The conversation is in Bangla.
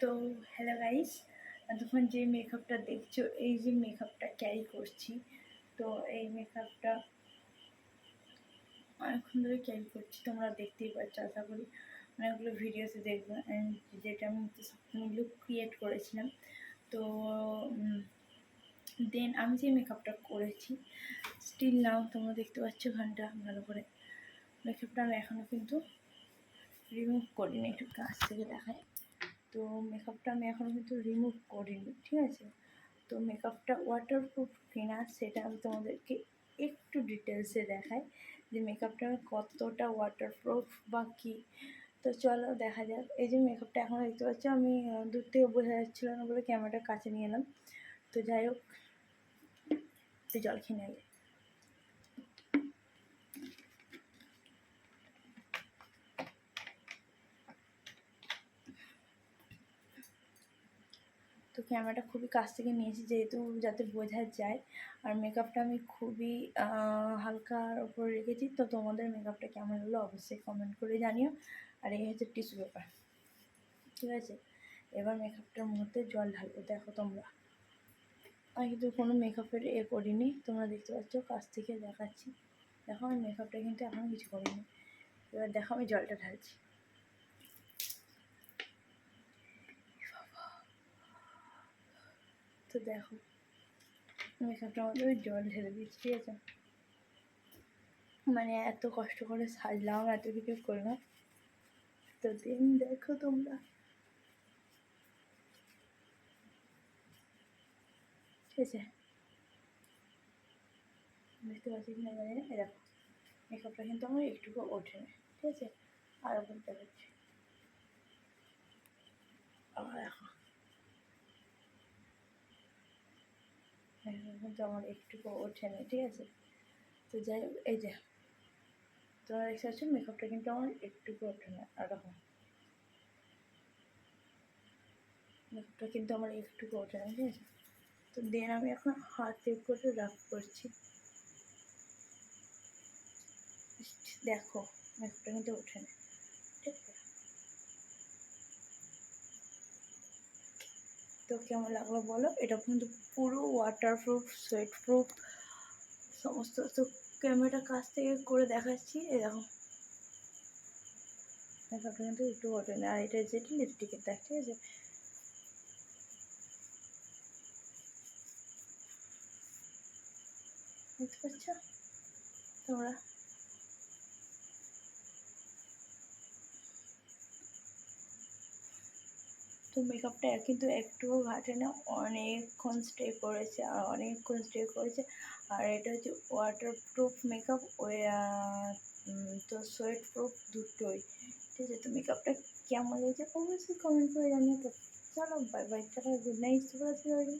তো হ্যালো গাইস এতক্ষণ যে মেকআপটা দেখছ, এই যে মেকআপটা ক্যারি করছি, তো এই মেকআপটা অনেকক্ষণ ধরে ক্যারি করছি, তোমরা দেখতেই পাচ্ছ, আশা করি অনেকগুলো ভিডিওতে দেখবে যেটা আমি লুক ক্রিয়েট করেছিলাম, তো দেন আমি যে মেকআপটা করেছি স্টিল নাও তোমরা দেখতে পাচ্ছ ঘণ্টা ভালো করে মেকআপটা আমি এখনও কিন্তু রিমুভ করিনি, একটু কাছ থেকে দেখায় তো মেকআপটা আমি এখনও কিন্তু রিমুভ করিনি, ঠিক আছে? তো মেকআপটা ওয়াটারপ্রুফ কিনা সেটা আমি তোমাদেরকে একটু ডিটেলসে দেখাই যে মেকআপটা কতটা ওয়াটারপ্রুফ বা কী। তো চলো দেখা যাক। এই যে মেকআপটা এখন দেখতে পাচ্ছ, আমি দূর থেকে বোঝা যাচ্ছিল না বলে ক্যামেরাটা কাছে নিয়ে এলাম। তো যাই হোক, একটু জল খেয়ে নেয় তো ক্যামেরাটা খুবই কাছ থেকে নিয়েছি যেহেতু যাতে বোঝা যায়। আর মেকআপটা আমি খুবই হালকার ওপর রেখেছি। তো তোমাদের মেকআপটা কেমন হলো অবশ্যই কমেন্ট করে জানিও। আর এই হচ্ছে টিস্যু পেপার ঠিক আছে? এবার মেকআপটার মধ্যে জল ঢালবো, দেখো তোমরা। আমি কিন্তু কোনো মেকআপের এ করিনি, তোমরা দেখতে পাচ্ছ, কাছ থেকে দেখাচ্ছি। দেখো আমি মেকআপটা কিন্তু এখনও কিছু করিনি। এবার দেখো আমি জলটা ঢালছি। তো দেখো মেকআপটার মধ্যে ওই জল ঢেলে দিচ্ছি ঠিক আছে? মানে এত কষ্ট করে সাজলাম, এত কিছু করলাম। তো দিন দেখো তোমরা। ঠিক আছে? দেখতে পাচ্ছি কিনা জানি না দেখো, মেকআপটা কিন্তু আমার একটুকু ওঠে না ঠিক আছে? আর বলতে পারছি আবার দেখো মেকআপ কিন্তু আমার একটুকু ওঠে না, ঠিক আছে? তো যাই এই যে তোমরা দেখতে পাচ্ছ মেকআপটা কিন্তু আমার একটুকু ওঠে না দেখো মেকআপটা কিন্তু আমার একটুকু ওঠে না, ঠিক আছে? তো দেন আমি এখন হাতে করে রাফ করছি। দেখো মেকআপটা কিন্তু ওঠে না, ঠিক আছে? তো কেমন লাগল বলো? এটা কিন্তু পুরো ওয়াটারপ্রুফ সোয়েট প্রুফ সমস্ত তো ক্যামেরাটা কাছ থেকে করে দেখাচ্ছি। এরকম কিন্তু একটু ওঠে না আর এটা যেটি লিপস্টিকের দেখ, ঠিক আছে? বুঝতে পারছ তোমরা? মেকআপটা কিন্তু একটুও ঘাটে না অনেকক্ষণ স্টে করেছে, আর অনেকক্ষণ স্টে করেছে। আর এটা হচ্ছে ওয়াটারপ্রুফ মেকআপ তো সোয়েট প্রুফ দুটোই। ঠিক আছে, তো মেকআপটা কেমন হয়েছে? অবশ্যই কমেন্ট করে জানিয়ে তো চলো bye bye tata good night শুভরাত্রি